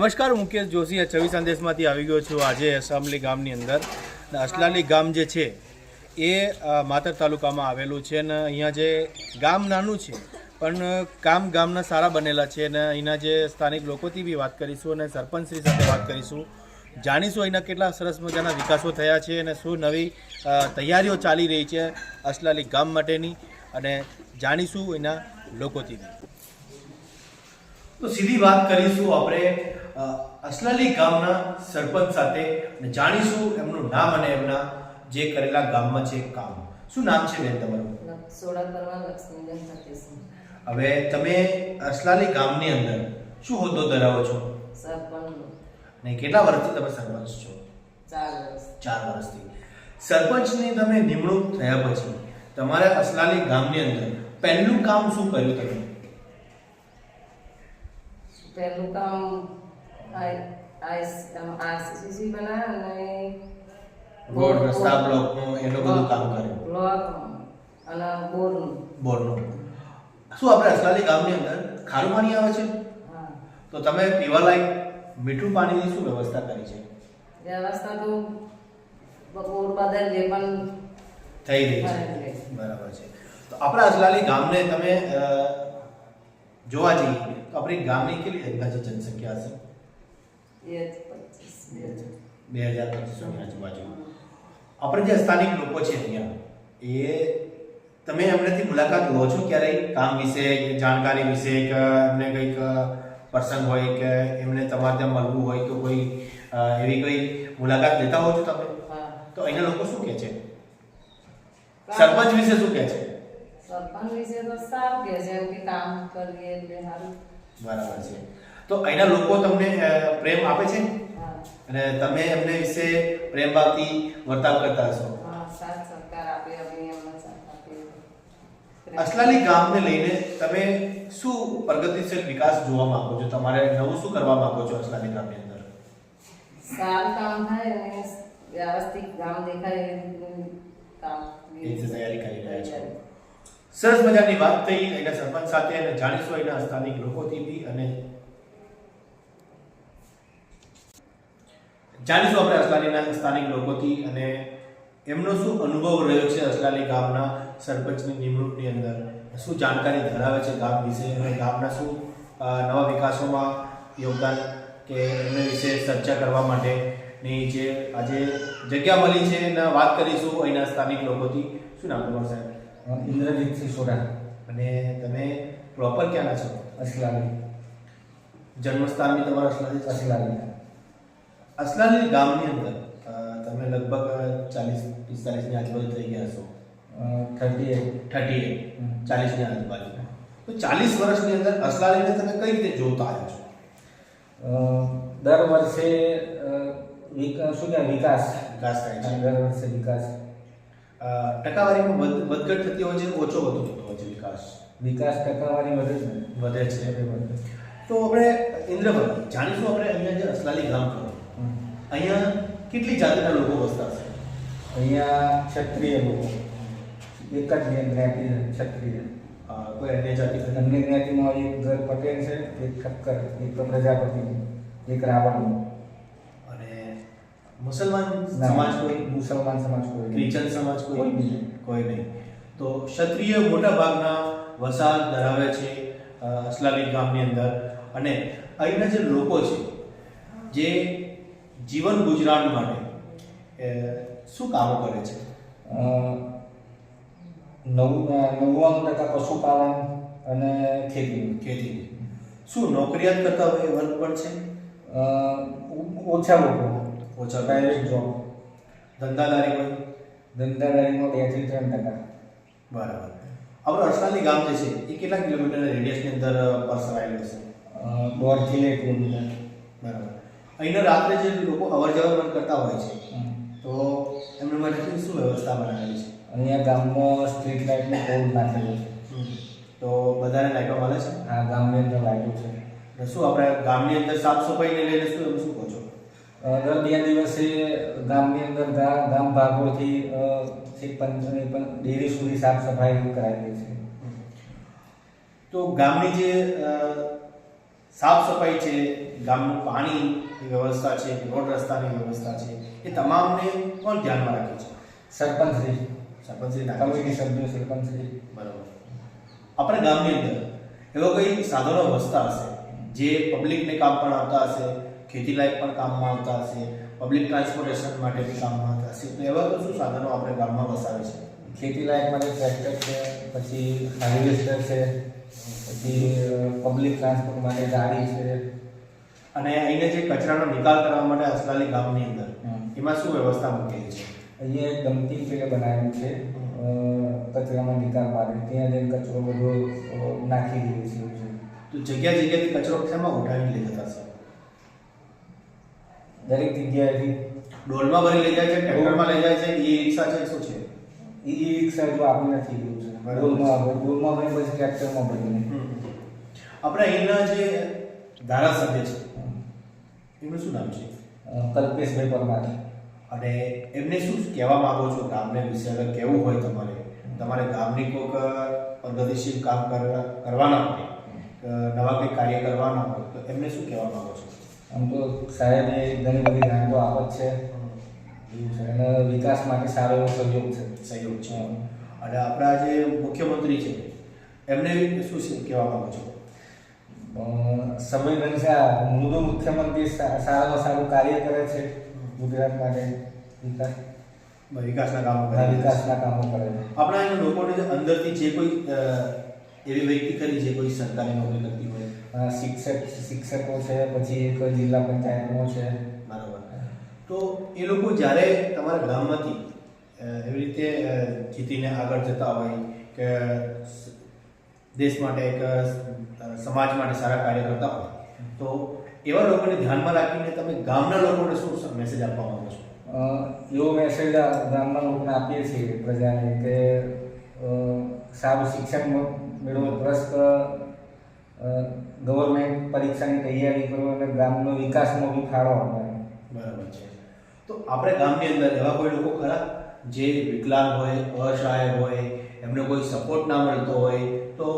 નમસ્કાર મુકેશ જોશી. છવ્વીસ સંદેશમાંથી આવી ગયો છું. આજે અસામલી ગામની અંદર. અસલાલી ગામ જે છે, એ માતર તાલુકામાં આવેલું છે અને અહીંયા જે ગામ નાનું છે, પણ કામ ગામના સારા બનેલા છે અને અહીંના જે સ્થાનિક લોકોથી બી વાત કરીશું અને સરપંચશ્રી સાથે વાત કરીશું. જાણીશું અહીંના કેટલા સરસ મજાના વિકાસો થયા છે અને શું નવી તૈયારીઓ ચાલી રહી છે અસલાલી ગામ માટેની અને જાણીશું એના લોકોથી બી. તો સીધી વાત કરીશું આપણે અસલાલી ગામના સરપંચ સાથે અને જાણીશું એમનું નામ અને એમના જે કરેલા ગામમાં છે કામ. શું નામ છે બેન તમારું? સોડા કરવા લક્ષ્મીબેન સતીશની હવે તમે અસલાલી ગામની અંદર શું હોદ્દો ધરાવો છો? સરપંચ અને કેટલા વર્ષથી તમે સરપંચ છો? ચાર વર્ષ. ચાર વર્ષથી. સરપંચની તમે નિમણૂક થયા પછી તમારા અસલાલી ગામની અંદર પહેલું કામ શું કર્યું તમે? પહેલું કામ આરસીસી બનાવ્યા અને બોર્ડ રસ્તા બ્લોકનું એનું બધું કામ કર્યું બ્લોક અને બોરનું. બોરનું. શું આપણે અસલાલી ગામની અંદર ખારું પાણી આવે છે? તો તમે પીવાલાયક મીઠું પાણીની શું વ્યવસ્થા કરી છે? વ્યવસ્થા તો બોર જે પણ થઈ રહી છે. બરાબર છે. તો આપણા અસલાલી ગામને તમે જોવા જઈએ તો આપણી ગામની કેટલી અંદાજે જનસંખ્યા હશે? બે હજાર. પચીસોની આજુબાજુ. આપણે જે સ્થાનિક લોકો છે અહીંયા એ તમે એમનેથી મુલાકાત લો છો ક્યારેય કામ વિશે કે જાણકારી વિશે કે એમને કંઈક પ્રસંગ હોય કે એમને તમારે ત્યાં મળવું હોય તો કોઈ એવી કોઈ મુલાકાત લેતા હો છો તમે? તો અહીંના લોકો શું કહે છે? સરપંચ વિશે શું કહે છે? સરપંચ વિશે તો સારું કે એમ કે કામ કરીએ એટલે સારું. બરાબર છે. તો અહીંના લોકો તમને પ્રેમ આપે છે? અને તમે એમને વિશે પ્રેમ ભાવથી વર્તાવ કરતા હશો? અસલાલી ગામને લઈને તમે શું પ્રગતિશીલ વિકાસ જોવા માંગો છો? તમારે નવું શું કરવા માંગો છો અસલાલી ગામની અંદર? સારું કામ થાય અને વ્યવસ્થિત ગામ દેખાય કામ તૈયારી કરી રહ્યા છો. સરસ મજાની વાત થઈ, એના સરપંચ સાથે અને જાણીશું એના સ્થાનિક લોકોથી બી અને જાણીશું આપણે અસલાલીના સ્થાનિક લોકોથી અને એમનો શું અનુભવ રહ્યો છે અસલાલી ગામના સરપંચની નિમણૂકની અંદર? શું જાણકારી ધરાવે છે ગામ વિશે અને ગામના શું નવા વિકાસોમાં યોગદાન કે એમને વિશે ચર્ચા કરવા માટેની જે આજે જગ્યા મળી છે એના વાત કરીશું અહીંના સ્થાનિક લોકોથી? શું નામ તમારું સાહેબ? ઇન્દ્રજીતસિંહ સોડા અને તમે પ્રોપર ક્યાંના છો? અસલાલી. જન્મસ્થાનની તમારા અસલાલી? અસલાલી. અસલાલી ગામની અંદર. તમે લગભગ ચાલીસ પિસ્તાલીસની આજુબાજુ થઈ ગયા છો થર્ટી એટ થર્ટી એટ ચાલીસની આજુબાજુ. તો ચાલીસ વર્ષની અંદર અસલાલીને તમે કઈ રીતે જોતા આવ્યા છો? દર વર્ષે શું કહેવાય? વિકાસ. વિકાસ થાય છે. દર વર્ષે વિકાસ. ટકાવારીમાં વધ- વધઘટ થતી હોય છે ઓછો વધુ થતો હોય છે વિકાસ. વિકાસ ટકાવારી વધે છે ને? વધે છે. વધે વધે. તો આપણે ઇન્દ્રભાઈ જાણીશું આપણે અહીંયા જે અસલાલી ગામ ખરું હમ. અહીંયા કેટલી જાતિના લોકો વસતા છે અહીંયા ક્ષત્રિય લોકો. એક જ જ્ઞાતિ છે, ક્ષત્રિય. અ, કોઈ અન્ય જાતિ ખરી? અન્ય જ્ઞાતિમાં એક ઘર પટેલ છે એક ઠક્કર એક પ્રજાપતિ એક રાવણ. અને મુસલમાન સમાજ કોઈ? મુસલમાન સમાજ કોઈ. ક્રિશ્ચન સમાજ કોઈ? કોઈ નહીં. કોઈ નહીં. તો ક્ષત્રિય મોટા ભાગના વસાહત ધરાવે છે અસલાલી ગામની અંદર. અને અહીંના જે લોકો છે જે જીવન ગુજરાન માટે શું કામો કરે છે? નવું નવ નવ્વાણું ટકા પશુપાલન અને ખેતી. ખેતી. શું નોકરિયાત કરતા હોય વર્ગ પણ છે? ઓછા લોકો. ઓછા ડાયરેક્ટ જોબ ધંધાદારી હોય ધંધાદારીમાં બેથી ત્રણ ટકા બરાબર આપણું અરસાલી ગામ જે છે એ કેટલા કિલોમીટર રેડિયસની અંદર પરસરાયેલું છે દોઢથી એક કિલોમીટર બરાબર અહીંના રાત્રે જે લોકો અવર જવર પણ કરતા હોય છે તો એમના માટે શું વ્યવસ્થા બનાવેલી છે અહીંયા ગામમાં સ્ટ્રીટ લાઇટનો કોડ નાખેલો છે તો બધાને લાઇટો મળે છે આ ગામની અંદર લાઇટો છે શું આપણે ગામની અંદર સાફ સફાઈને લઈને શું શું કહો છો દર બે દિવસે ગામની અંદર ગામ ભાગોથી છેક પંચ પણ ડેરી સુધી સાફ સફાઈ કરાવી છે. તો ગામની જે સાફ સફાઈ છે ગામનું પાણીની વ્યવસ્થા છે રોડ રસ્તાની વ્યવસ્થા છે એ તમામને કોણ ધ્યાનમાં રાખે છે? સરપંચશ્રી. સરપંચશ્રી કમિટી સભ્યો સરપંચશ્રી. બરાબર. આપણે ગામની અંદર એવા કોઈ સાધનો વસતા હશે જે પબ્લિકને કામ પણ આવતા હશે ખેતી લાયક પણ કામમાં આવતા હશે પબ્લિક ટ્રાન્સપોર્ટેશન માટે બી કામમાં આવતા હશે. તો એવા તો શું સાધનો આપણે ગામમાં વસાવે છે? ખેતી લાયક માટે ટ્રેક્ટર છે પછી હાર્વેસ્ટર છે પછી પબ્લિક ટ્રાન્સપોર્ટ માટે ગાડી છે. અને અહીંને જે કચરાનો નિકાલ કરવા માટે અસલાલી ગામની અંદર એમાં શું વ્યવસ્થા મૂકેલી છે? અહીંયા એક ડમ્પિંગ પેલે બનાવેલું છે કચરામાં નિકાલ માટે ત્યાં જઈને કચરો બધો નાખી દીધો છે. તો જગ્યા જગ્યાથી કચરો શેમાં ઉઠાવીને લઈ જતા છે દરેક જગ્યાએથી. ડોલમાં ભરી લઈ જાય છે ટ્રેક્ટરમાં લઈ જાય છે ઈ રિક્ષા છે શું છે? ઈ રિક્ષા જો આપણે નથી ગયું છે. ડોલમાં ડોલમાં ભરી પછી ટ્રેક્ટરમાં ભરીને. આપણે અહીંના જે ધારાસભ્ય છે એમનું શું નામ છે? કલ્પેશભાઈ પરમાર. અને એમને શું કહેવા માંગો છો? ગામને વિશે અગર કહેવું હોય તમારે તમારે ગામની કોઈક પ્રગતિશીલ કામ કરવા કરવાના હોય નવા કંઈક કાર્ય કરવાના હોય તો એમને શું કહેવા માંગો છો? આમ તો સાહેબે ઘણી બધી ગ્રાન્ટો આપત છે. એવું છે. અને વિકાસ માટે સારો એવો સહયોગ છે. સહયોગ છે. અને આપણા જે મુખ્યમંત્રી છે એમને શું છે કહેવા માંગો છો? સમય ઘનશ્યા મૃદુ મુખ્યમંત્રી સારામાં સારું કાર્ય કરે છે ગુજરાત માટે. વિકાસ. વિકાસના કામો કરે વિકાસના કામો કરે આપણા અહીંયા લોકોને અંદરથી જે કોઈ એવી વ્યક્તિ કરી જે કોઈ સરકારી નોકરી કરતી શિક્ષક શિક્ષકો છે પછી એક જિલ્લા પંચાયતનો છે. બરાબર. તો એ લોકો જ્યારે તમારા ગામમાંથી એવી રીતે જીતીને આગળ જતા હોય કે દેશ માટે એક સમાજ માટે સારા કાર્ય કરતા હોય તો એવા લોકોને ધ્યાનમાં રાખીને તમે ગામના લોકોને શું મેસેજ આપવા માંગો છો? એવો મેસેજ ગામના લોકોને આપીએ છીએ પ્રજાને કે સારું શિક્ષણ મેળવો પ્લસ ગવર્મેન્ટ પરીક્ષાની તૈયારી કરો અને ગામનો વિકાસમાં બી ફાળો આપવાનો બરાબર છે. તો આપણે ગામની અંદર એવા કોઈ લોકો ખરા જે વિકલાંગ હોય અસહાય હોય એમને કોઈ સપોર્ટ ના મળતો હોય તો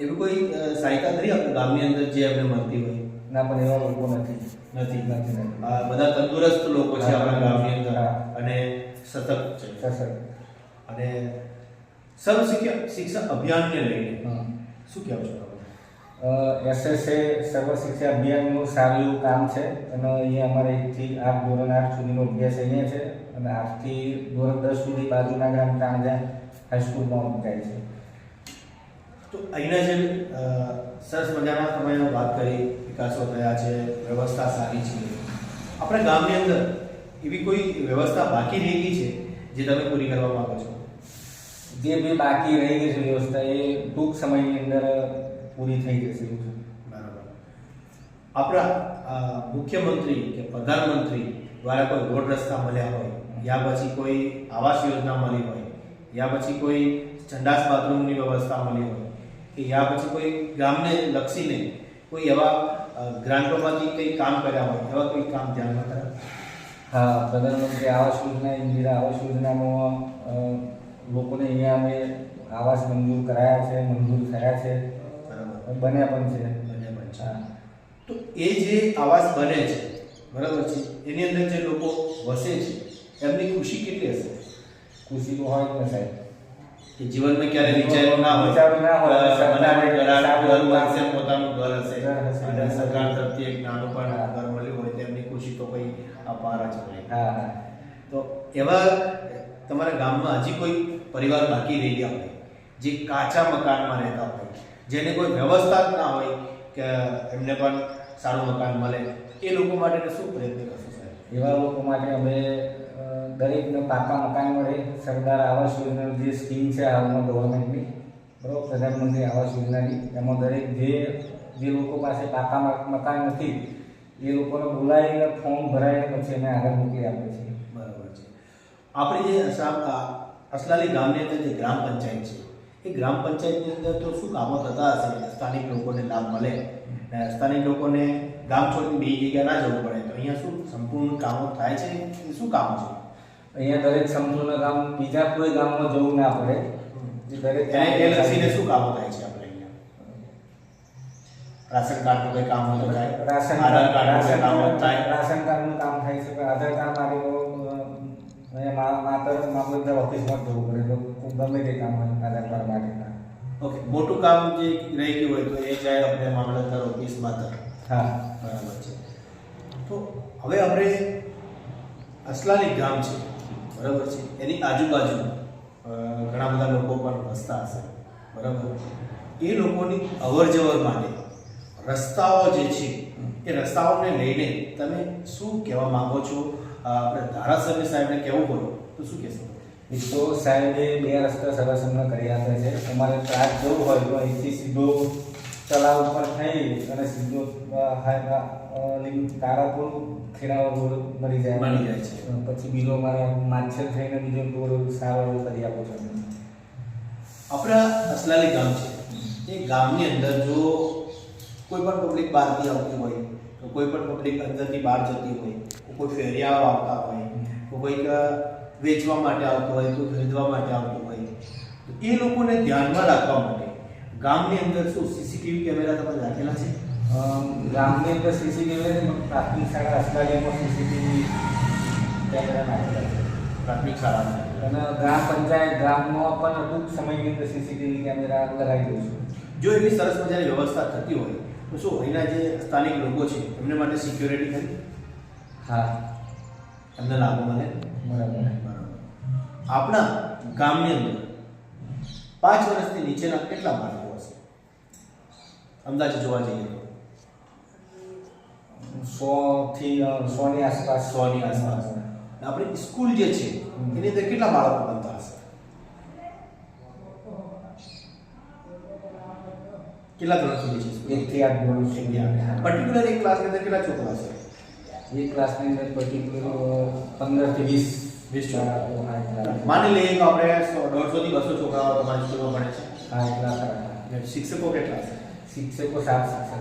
એવી કોઈ સહાયતા કરી આપણે ગામની અંદર જે એમને મળતી હોય? ના પણ એવા લોકો નથી. નથી. નથી બધા તંદુરસ્ત લોકો છે આપણા ગામની અંદર. અને સતત છે. સતત. અને સર્વ શિક્ષણ અભિયાનને લઈને. શું કહેવું છો? એસએસએ સર્વ શિક્ષા અભિયાનનું સારું એવું કામ છે. અને અહીંયા અમારે એકથી આઠ ધોરણ આઠ સુધીનો અભ્યાસ અહીંયા છે. અને આઠથી ધોરણ દસ સુધી બાજુના ગામ તાંજા હાઈસ્કૂલમાં મુકાય છે. તો અહીંના જે સરસ મજાના તમે વાત કરી વિકાસો થયા છે વ્યવસ્થા સારી છે. આપણા ગામની અંદર એવી કોઈ વ્યવસ્થા બાકી રહી ગઈ છે જે તમે પૂરી કરવા માંગો છો? જે બી બાકી રહી ગઈ છે વ્યવસ્થા એ ટૂંક સમયની અંદર પૂરી થઈ જશે એવું છે. બરાબર. આપણા મુખ્યમંત્રી કે પ્રધાનમંત્રી દ્વારા કોઈ રોડ રસ્તા મળ્યા હોય યા પછી કોઈ આવાસ યોજના મળી હોય યા પછી કોઈ સંડાસ બાથરૂમની વ્યવસ્થા મળી હોય કે યા પછી કોઈ ગામને લક્ષીને કોઈ એવા ગ્રાન્ટોમાંથી કંઈ કામ કર્યા હોય એવા કોઈ કામ ધ્યાનમાં ખરા હા પ્રધાનમંત્રી આવાસ યોજના ઇન્દિરા આવાસ યોજનામાં લોકોને અહીંયા અમે આવાસ મંજૂર કરાયા છે મંજૂર થયા છે. બન્યા પણ છે. બને પણ છે. તો એ જે આવાસ બને છે બરાબર છે એની અંદર જે લોકો વસે છે એમની ખુશી કેટલી હશે? ખુશી તો હોય ને સાહેબ. કે જીવનમાં ક્યારે વિચારો ના હોય. ના હોય. કે ઘર બનશે, પોતાનું ઘર હશે. અને સરકાર તરફથી એક નાનું પણ ઘર મળ્યું હોય તેમની ખુશી તો કઈ અપાર જ હોય. હા તો એવા તમારા ગામમાં હજી કોઈ પરિવાર બાકી રહી ગયા હોય જે કાચા મકાનમાં રહેતા હોય. જેને કોઈ વ્યવસ્થા જ ના હોય કે એમને પણ સારું મકાન મળે એ લોકો માટે શું પ્રયત્ન કરશો સાહેબ? એવા લોકો માટે અમે દરેકને પાકા મકાન મળે. સરદાર આવાસ યોજનાની જે સ્કીમ છે હાલમાં ગવર્મેન્ટની બરાબર? પ્રધાનમંત્રી આવાસ યોજનાની એમાં દરેક જે જે લોકો પાસે પાકા મકાન નથી એ લોકોને બોલાવીને ફોર્મ ભરાઈને પછી અમે આગળ મૂકી આપે છે. બરાબર છે. આપણી જે અસા- અસલાલી ગામની અંદર જે ગ્રામ પંચાયત છે એ ગ્રામ પંચાયતની અંદર તો શું કામો થતા હશે? સ્થાનિક લોકોને લાભ મળે. સ્થાનિક લોકોને ગામ છોડીને બીજી જગ્યા ના જવું પડે. તો અહીંયા શું સંપૂર્ણ કામો થાય છે? શું કામ છે? અહીંયા દરેક સંપૂર્ણ ગામ બીજા કોઈ ગામમાં જવું ના પડે. દરેક એ લક્ષીને શું કામો થાય છે આપણે અહીંયા? રાશન કાર્ડનું કંઈ કામ હોય તો થાય? રાશન આધાર કાર્ડનું રાશન હોય થાય? રાશન કાર્ડનું કામ થાય છે પણ આધાર કાર્ડ માટે તો અ, અહીંયા મા- માત્ર મામલતદાર ઓફિસમાં જવું પડે. તો ગમે તે કામ આધાર કાર્ડ માટે ઓકે મોટું કામ જે રહી ગયું હોય તો એ જાય આપણે મામલતદાર ઓફિસમાં તક હા. બરાબર છે. તો હવે આપણે અસલાલી ગામ છે. બરાબર છે. એની આજુબાજુ ઘણા બધા લોકો પણ વસતા હશે. બરાબર. એ લોકોની અવર જવર માટે રસ્તાઓ જે છે એ રસ્તાઓને લઈને તમે શું કહેવા માગો છો? આપણે ધારાસભ્ય સાહેબને કહેવું હોય તો શું કહેશો? મિત્રો સાહેબે બે રસ્તા સર્વસંગ્રહ કરી આપ્યા છે અમારે ત્રાસ જવું હોય તો અહીંથી સીધો તળાવ ઉપર થઈ અને સીધો તારાપુર ખેડાવા રોડ મળી જાય. મળી જાય છે. પછી બીજો અમારે માછર થઈને બીજો રોડ સારો એવો કરી આપો છો. આપણા અસલાલી ગામ છે. એ ગામની અંદર જો કોઈ પણ પબ્લિક બહારથી આવતી હોય તો કોઈ પણ પબ્લિક અંદરથી બહાર જતી હોય કોઈ ફેરિયાઓ આવતા હોય કોઈક વેચવા માટે આવતું હોય કોઈ ખરીદવા માટે આવતું હોય. તો એ લોકોને ધ્યાનમાં રાખવા માટે ગામની અંદર શું સીસીટીવી કેમેરા તમે રાખેલા છે? ગામની અંદર સીસીટીવી પ્રાથમિક શાળા અસલાલીમાં સીસીટીવી કેમેરા નાખેલા છે. પ્રાથમિક શાળામાં. અને ગ્રામ પંચાયત ગામમાં પણ અમુક સમયની અંદર સીસીટીવી કેમેરા લગાવી છું. જો એવી સરસ મજાની વ્યવસ્થા થતી હોય તો શું અહીંના જે સ્થાનિક લોકો છે એમને માટે સિક્યોરિટી ખરી? હા. એમને લાગુ મને? બરાબર. આપણા ગામની અંદર પાંચ વર્ષથી નીચેના કેટલા બાળકો હશે? અંદાજે જોવા જઈએ તો. સો થી અ, સોની આસપાસ. સોની આસપાસ. આપણી સ્કૂલ જે છે એની અંદર કેટલા બાળકો બનતા હશે? કેટલા ધોરણ સુધી છે એક થી આઠ ધોરણ સુધી. પર્ટિક્યુલર એક ક્લાસની અંદર કેટલા છોકરા છે? એક ક્લાસની અંદર પર્ટિક્યુલર પંદરથી વીસ વીસ છોકરાઓ હા માની લઈએ કે આપણે દોઢસોથી બસો છોકરાઓ તમારી સ્કૂલમાં ભણે છે. હા એટલા શિક્ષકો કેટલા છે? શિક્ષકો સાત શિક્ષકો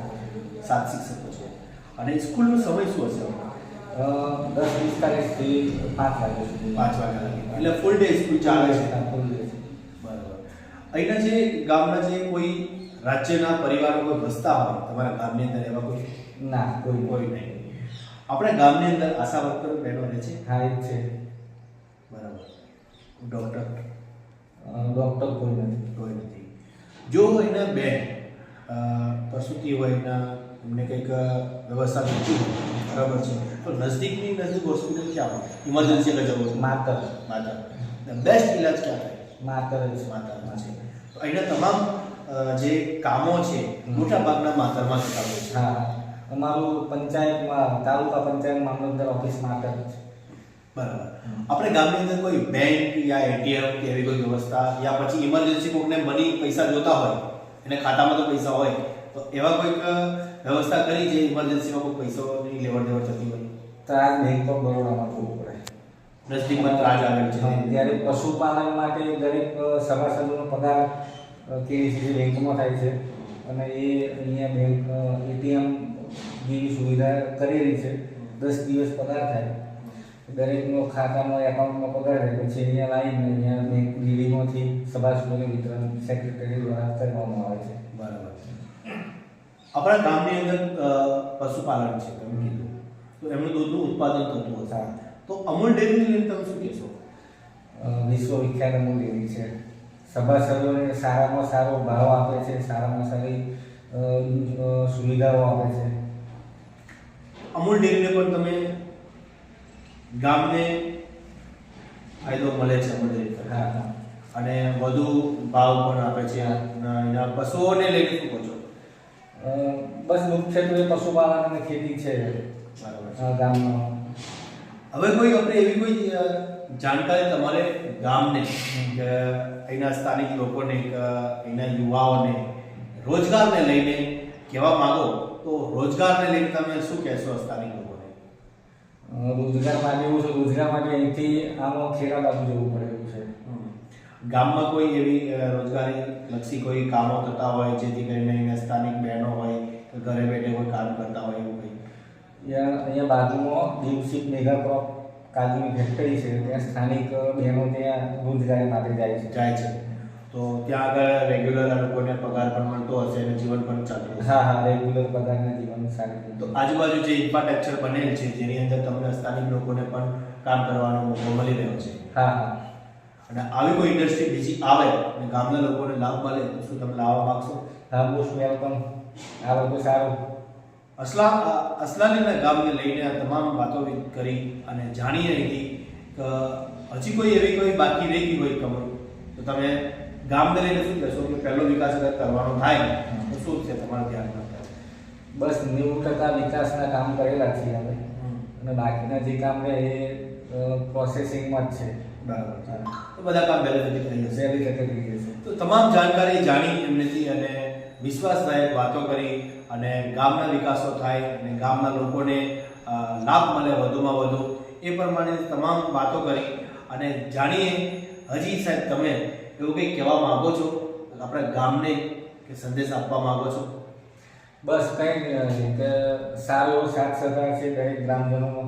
સાત શિક્ષકો છે. અને સ્કૂલનો સમય શું હશે? દસ પિસ્તાલીસથી પાંચ વાગ્યા સુધી. પાંચ વાગ્યા લગી એટલે ફૂલ ડે સ્કૂલ ચાલે છે. ફૂલ full બરાબર. અહીંના જે ગામના જે કોઈ રાજ્યના પરિવારો કોઈ વસતા હોય તમારા ગામની અંદર એવા કોઈ? ના કોઈ કોઈ નહીં. આપણા ગામની અંદર આશા વર્કર બહેનો રહે છે? હા એ છે. બરાબર. ડૉક્ટર? ડૉક્ટર કોઈ નથી. કોઈ નથી. જો એના બેન પ્રસૂતિ હોય એના એમને કંઈક વ્યવસ્થા નથી બરાબર છે? તો નજદીકની નજદીક હોસ્પિટલ ક્યાં હોય? ઇમરજન્સી અગર જવું માતર. માતર. બેસ્ટ ઇલાજ ક્યાં થાય? માતર જ. છે છે. તો અહીંના તમામ જે કામો છે મોટા ભાગના માતરમાં થતા હોય છે. હા. અમારું પંચાયતમાં તાલુકા પંચાયત મામલતદાર ઓફિસ માતર જ છે. બરાબર. આપણે ગામની અંદર કોઈ બેંક યા એટીએમ કે એવી કોઈ વ્યવસ્થા યા પછી ઇમરજન્સી કોઈને મની પૈસા જોતા હોય એને ખાતામાં તો પૈસા હોય તો એવા કોઈક વ્યવસ્થા કરી જે ઇમરજન્સીમાં કોઈ પૈસાની લેવડ દેવડ થતી હોય? ત્રાસ બેંક ઓફ બરોડામાં જવું પડે. નજદીકમાં ત્રાજ આવે છે. ત્યારે પશુપાલન માટે દરેક સભાસદોનો પગાર રીતે બેંકમાં થાય છે અને એ અહીંયા બેંક એટીએમ જેવી સુવિધા કરેલી છે. દસ દિવસ પગાર થાય. દરેકનો ખાતામાં એકાઉન્ટમાં પગાર થાય. પછી અહીંયા લાવીને અહીંયા બેંક લીલીમાંથી સભાસદોને વિતરણ સેક્રેટરી દ્વારા કરવામાં આવે છે. બરાબર આપણા ગામની અંદર પશુપાલન છે તમે કીધું. તો એમનું દૂધનું ઉત્પાદન થતું હતું તો અમૂલ ડેરીની લઈને તમે શું કહેશો? વિશ્વવિખ્યાત વિશ્વ વિખ્યાત અમૂલ ડેરી છે. સભાસદોને સારામાં સારો ભાવ આપે છે. સારામાં સારી સુવિધાઓ આપે છે. અમૂલ ડેરીને પણ તમે ગામને ફાયદો મળે છે અમૂલ ડેરી અને વધુ ભાવ પણ આપે છે એના પશુઓને લઈને શું કહો છો? બસ મુખ્યત્વે પશુપાલન અને ખેતી છે. બરાબર ગામમાં હવે કોઈ આપણે એવી કોઈ જાણકારી તમારે ગામને કે અહીંના સ્થાનિક લોકોને અહીંના યુવાઓને રોજગારને લઈને કહેવા માંગો? તો રોજગારને લઈને તમે શું કહેશો સ્થાનિક લોકોને? રોજગાર માટે એવું છે રોજગાર માટે અહીંથી આમાં ખેડા બાજુ જવું પડે એવું છે. ગામમાં કોઈ એવી રોજગારી લક્ષી કોઈ કામો થતા હોય જેથી કરીને અહીંયા સ્થાનિક બહેનો હોય કે ઘરે બેઠે કોઈ કામ કરતા હોય એવું કંઈ? અહીંયા અહીંયા બાજુમાં દિવસી મેગા ક્રોપ કાજુની ફેક્ટરી છે ત્યાં સ્થાનિક બહેનો ત્યાં રોજગારી માટે જાય છે. જાય છે. તો ત્યાં આગળ રેગ્યુલર આ લોકોને પગાર પણ મળતો હશે અને જીવન પણ ચાલતું હા હા રેગ્યુલર પગારના જીવન સારું તો આજુબાજુ જે ઇન્ફ્રાસ્ટ્રક્ચર બનેલ છે જેની અંદર તમને સ્થાનિક લોકોને પણ કામ કરવાનો મોકો મળી રહ્યો છે. હા હા. અને આવી કોઈ ઇન્ડસ્ટ્રી બીજી આવે અને ગામના લોકોને લાભ મળે તો શું તમે લાવવા માંગશો? હા મોસ્ટ વેલકમ આ બધું સારું. અસલા અસલાલીના ગામને લઈને આ તમામ વાતો કરી અને જાણી હતી કે હજી કોઈ એવી કોઈ બાકી રહી ગઈ હોય ખબર? તો તમે ગામને લઈને શું કહેશો કે પહેલો વિકાસ કરવાનો થાય તો શું છે તમારા ધ્યાનમાં બસ નેવું ટકા વિકાસના કામ કરેલા છીએ અમે. અને બાકીના જે કામ છે એ પ્રોસેસિંગમાં જ છે. બરાબર તો બધા કામ પહેલેથી થઈ જશે. સહેલી રીતે થઈ જશે. તો તમામ જાણકારી જાણી એમનેથી અને વિશ્વાસદાયક વાતો કરી અને ગામના વિકાસો થાય અને ગામના લોકોને લાભ મળે વધુમાં વધુ એ પ્રમાણે તમામ વાતો કરી અને જાણીએ. હજી સાહેબ તમે એવું કંઈ કહેવા માંગો છો? આપણા ગામને કે સંદેશ આપવા માંગો છો? બસ કંઈ નહીં કે સારો સાથ સહકાર છે દરેક ગ્રામજનોનો.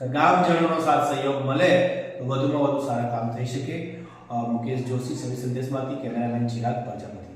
ગામજનોનો સાથ સહયોગ મળે તો વધુમાં વધુ સારા કામ થઈ શકે. મુકેશ જોશી સવિ સંદેશમાંથી કેમેરામેન ચિરાગ પ્રજાપતિ